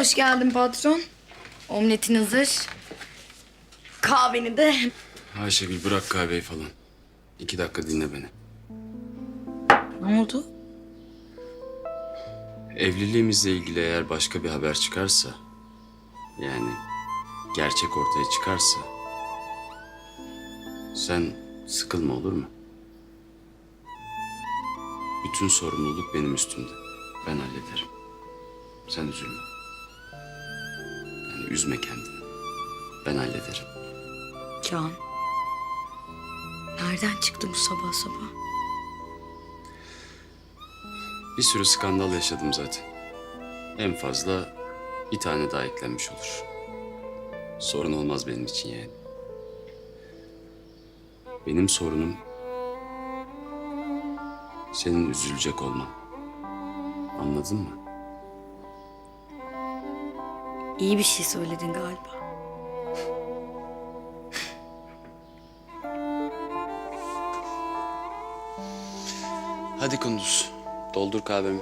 Hoş geldin patron. Omletin hazır. Kahveni de. Ayşegül bırak kahveyi falan. İki dakika dinle beni. Ne oldu? Evliliğimizle ilgili eğer başka bir haber çıkarsa... Yani gerçek ortaya çıkarsa... Sen sıkılma olur mu? Bütün sorumluluk benim üstümde. Ben hallederim. Sen üzülme. Üzme kendini. Ben hallederim. Can. Nereden çıktı bu sabah sabah? Bir sürü skandal yaşadım zaten. En fazla bir tane daha eklenmiş olur. Sorun olmaz benim için yani. Benim sorunum senin üzülecek olman. Anladın mı? İyi bir şey söyledin galiba. Hadi Kunduz, doldur kahvemi.